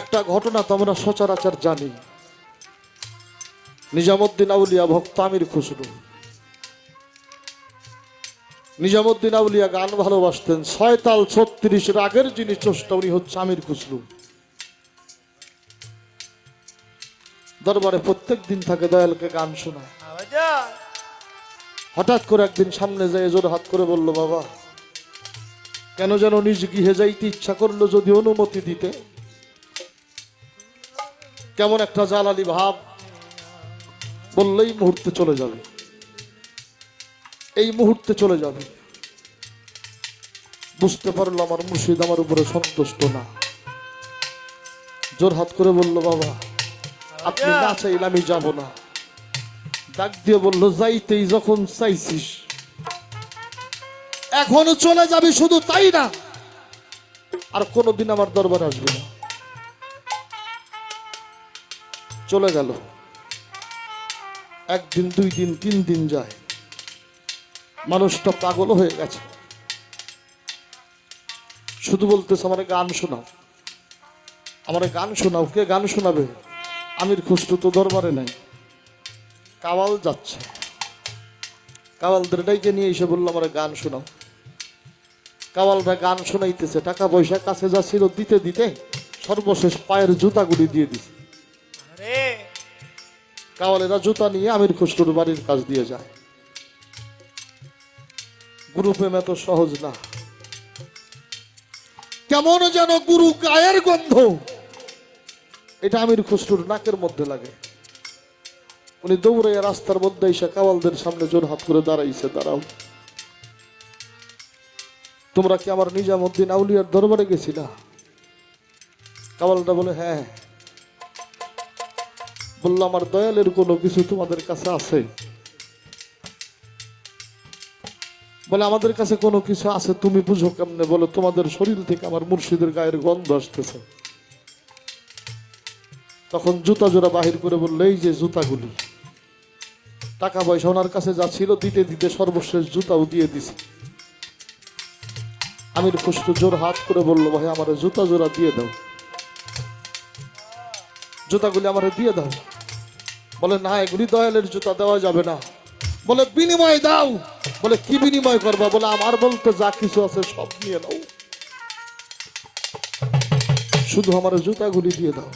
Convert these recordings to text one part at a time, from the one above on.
একটা ঘটনা তো আমরা সচরাচর জানি। নিজামুদ্দিন আউলিয়া ভক্ত আমির খুসরু। নিজামুদ্দিন আউলিয়া গান ভালোবাসতেন। ছয় তাল ছত্রিশ রাগের যিনি চষ্টা উনি হচ্ছে আমির খুসরু। দরবারে প্রত্যেক দিন থাকে দয়ালকে গান শোনা। হঠাৎ করে একদিন সামনে যায় জোর হাত করে বলল, বাবা, কেন যেন নিজ গৃহে যাইতে ইচ্ছা করল, যদি অনুমতি দিতে? কেমন একটা জ্বালালি ভাব বললেই মুহূর্তে চলে যাবে। এই মুহূর্তে চলে যাবে। বুঝতে পারল আমার মুর্শিদ আমার উপরে সন্তুষ্ট না। জোর হাত করে বলল, বাবা, আপনি না চাইলে আমি যাব না। ডাক দিয়ে বলল, যাইতেই যখন চাইছিস। এখনও চলে যাবি শুধু তাই না? আর কোনোদিন আমার দরবার আসবে না। চলে গেল। একদিন, দুই দিন, তিন দিন যায়। মানুষটা পাগল হয়ে গেছে। শুধু বলতেছে, আমার গান শোনাও। আমার গান শোনাও। কে গান শোনাবে? আমির খুশরু তো দরবারে নাই। কাওয়াল যাচ্ছে। কাওয়ালদের ডাইকে নিয়ে এসে বলল, আমার গান শোনাও। কাওয়ালরা গান শোনাইতেছে, টাকা পয়সা কাছে যা ছিল দিতে দিতে সর্বশেষ পায়ের জুতাগুলি দিয়ে দিছে। কাওয়ালেরা জুতা নিয়ে আমির খুশরুর বাড়ির কাজ দিয়ে যায়। গুরু এত সহজ না। কেমন যেন গুরু গায়ের গন্ধ। এটা আমির খুশরুর নাকের মধ্যে লাগে। উনি দৌড়াইয়া রাস্তার মধ্যে এসে কাওয়ালদের সামনে জোর হাত করে দাঁড়াইছে, দাঁড়াও। তোমরা কি আমার নিজামুদ্দিন আউলিয়ার দরবারে গেছিলা? কাওয়ালটা বলে হ্যাঁ। বলল, আমার দয়ালের কোনো কিছু তোমাদের কাছে আছে? বলে, আমাদের কাছে কোনো কিছু আছে, তুমি বুঝো কেমনে? বলো, তোমাদের শরীর থেকে আমার মুর্শিদের গায়ের গন্ধ আসতেছে। তখন জুতা জোড়া বাহির করে বলল, এই যে জুতাগুলি টাকা পয়সা ওনার কাছে যা ছিল, দিতে দিতে সর্বশেষ জুতাও দিয়ে দিছে। আমির খুশরু জোর হাত করে বলল, ভাই, আমার জুতা জোড়া দিয়ে দাও। জুতাগুলি আমার দিয়ে দাও। বলে, না এগুলি দয়ালের জুতা দেওয়া যাবে না। বলে, বিনিময় দাও। বলে, কি বিনিময় করবা? বলে, আমার বলতে যা কিছু আছে সব নিয়ে নাও। শুধু আমার জুতাগুলি দিয়ে দাও।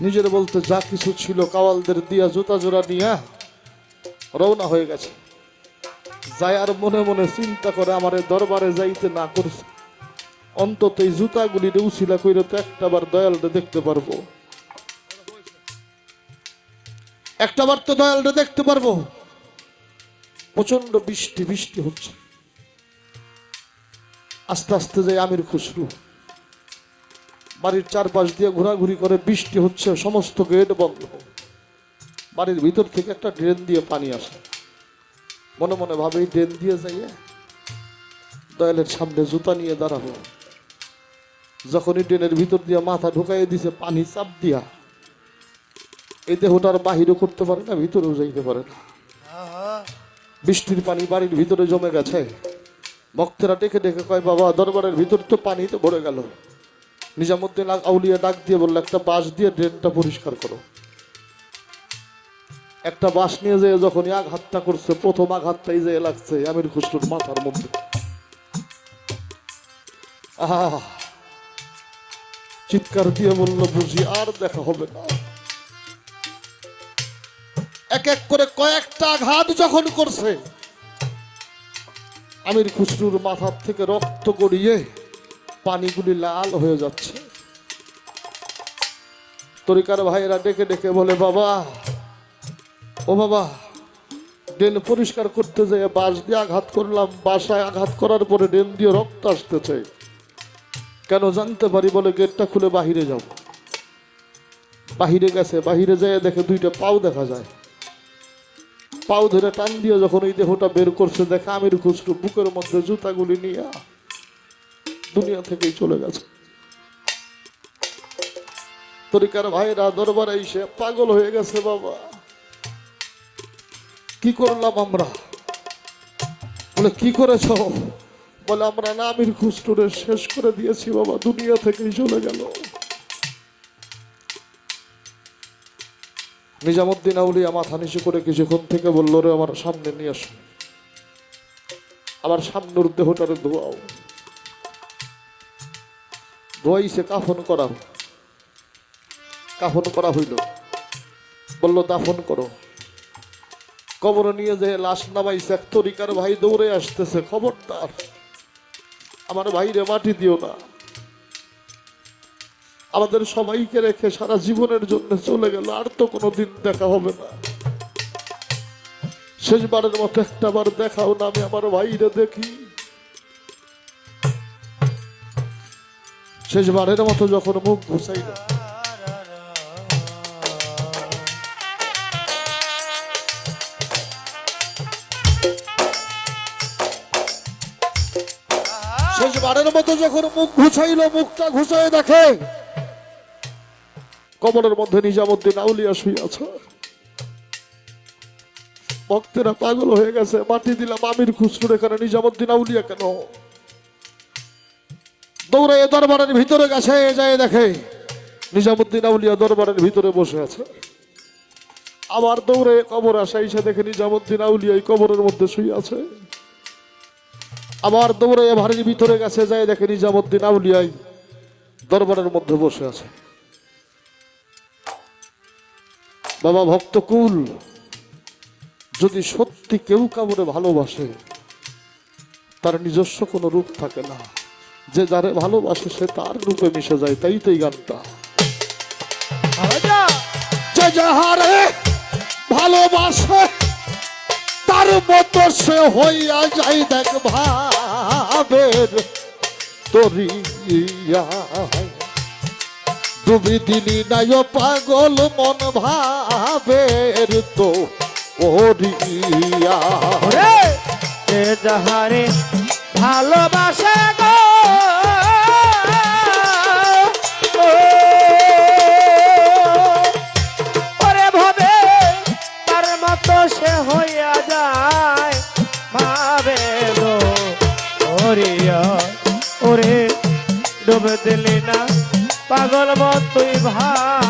নিজের বলতে যা কিছু ছিল কাওয়ালদের দিয়া জুতা জোড়া নিয়ে রওনা হয়ে গেছে। যাই আর মনে মনে চিন্তা করে আমার দরবারে যাইতে না করছে। অন্তত এই জুতাগুলি উছিলা কইরে তো একটাবার দয়ালটা দেখতে পারব। একটাবার তো দয়ালটা দেখতে পারব। প্রচণ্ড বৃষ্টি বৃষ্টি হচ্ছে। আস্তে আস্তে যাই আমির খুশরু বাড়ির চারপাশ দিয়ে ঘোরাঘুরি করে বৃষ্টি হচ্ছে, সমস্ত গেট বন্ধ। বাড়ির ভিতর থেকে একটা ড্রেন দিয়ে পানি আসে। মনে মনে ভাবে ড্রেন দিয়ে যাইয়ে দয়ালের সামনে জুতা নিয়ে দাঁড়াবো। যখনই ড্রেনের ভিতর দিয়ে মাথা ঢুকাইয়ে দিছে, পানি চাপ দিয়া এই দেহটার বাহিরও করতে পারে না, ভিতরেও যাইতে পারে না। বৃষ্টির পানি বাড়ির ভিতরে জমে গেছে। ভক্তেরা ডেকে ডেকে কয়, বাবা, দরবারের ভিতর তো পানি তো ভরে গেল। নিজামুদ্দিন আউলিয়া ডাক দিয়ে বলল, একটা বাঁশ দিয়ে ড্রেনটা পরিষ্কার করো। একটা বাঁশ নিয়ে যেয়ে যখন আঘাতটা করছে, প্রথম আঘাতটাই যে লাগছে আমির খুশরুর মাথার মধ্যে। আহা! চিৎকার দিয়ে বলল, বুঝি আর দেখা হবে না। এক এক করে কয়েকটা আঘাত যখন করছে, আমির খুসরুর মাথার থেকে রক্ত গড়িয়ে পানিগুলি লাল হয়ে যাচ্ছে। তরিকার ভাইয়েরা ডেকে ডেকে বলে, বাবা, ও বাবা, ড্রেন পরিষ্কার করতে যেয়ে বাঁশ দিয়ে আঘাত করলাম, বাসায় আঘাত করার পরে ড্রেন দিয়ে রক্ত আসতেছে। কেন জানতে পারি বলে গেটটা খুলে বাহিরে যাব। বাহিরে গেছে, বাহিরে যেয়ে দেখে দুইটা পাও দেখা যায়। পাও ধরে টান দিয়ে যখন এই দেহটা বের করছে, দেখে আমির খুচরু বুকের মধ্যে জুতাগুলি নিয়ে দুনিয়া থেকেই চলে গেছে। তরিকার ভাইরা দরবারে এসে পাগল হয়ে গেছে বাবা। কি করলাম আমরা? বলে, কি করেছ? বলে, আমরা না আমির খুচরুরে শেষ করে দিয়েছি বাবা, দুনিয়া থেকেই চলে গেল। নিজামুদ্দিন আউলিয়া মাথা নিচু করে কিছুক্ষণ থেকে বলল রে আমার সামনে নিয়ে আসো। আমার সামনের দেহটারে ধোয়াও। ধোয়াইছে কাফন করা কাফন করা হইল। বলল, দাফন করো। কবরে নিয়ে যে লাশ নামাইছে। এক তরিকার ভাই দৌড়ে আসতেছে। খবরদার। আমার ভাইরে মাটি দিও না। আমাদের সবাইকে রেখে সারা জীবনের জন্য চলে গেল, আর তো কোনো দিন দেখা হবে না। শেষবারের মতো একটা বার দেখাও না, আমি আমার ভাইরে দেখি। শেষবারের মতো যখন মুখ ঘুষাই না। শেষবারের মতো যখন মুখ ঘুষাইলো, মুখটা ঘুষাই দেখে। কবরের মধ্যে নিজামুদ্দিন আউলিয়া শুয়ে ভক্তেরা পাগল হয়ে গেছে, মাটি দিলাম আমির খুসরুর এখানে, নিজামুদ্দিন আউলিয়া কেন? দৌড়ে দরবারের ভিতরে গেছে যায় দেখে, নিজামুদ্দিন আউলিয়া দরবারের ভিতরে বসে আছে। আবার দৌড়ে কবর আসা এসে দেখে নিজামুদ্দিন আউলিয়া কবরের মধ্যে শুয়ে আছে। আবার দৌড়ে ভারির ভিতরে গেছে যায় দেখে নিজামুদ্দিন আউলিয়াই দরবারের মধ্যে বসে আছে। বাবা ভক্তকুল যদি সত্যি কেউ কাউরে ভালোবাসে তার নিজস্ব কোনো রূপ থাকে না। যে যারে ভালোবাসে সে তার রূপে মিশে যায় তাই তো এই গানটা। যে যাহারে ভালোবাসে তার মতো সে হইয়া যাই দেখ ভাবের তরিয়া ডুবি দিলি নাই পাগল মন ভাবের তো ওরিয়া ওরে! সে যাহারে ভালোবাসে গো? ও, পাগল মত তুই ভাই।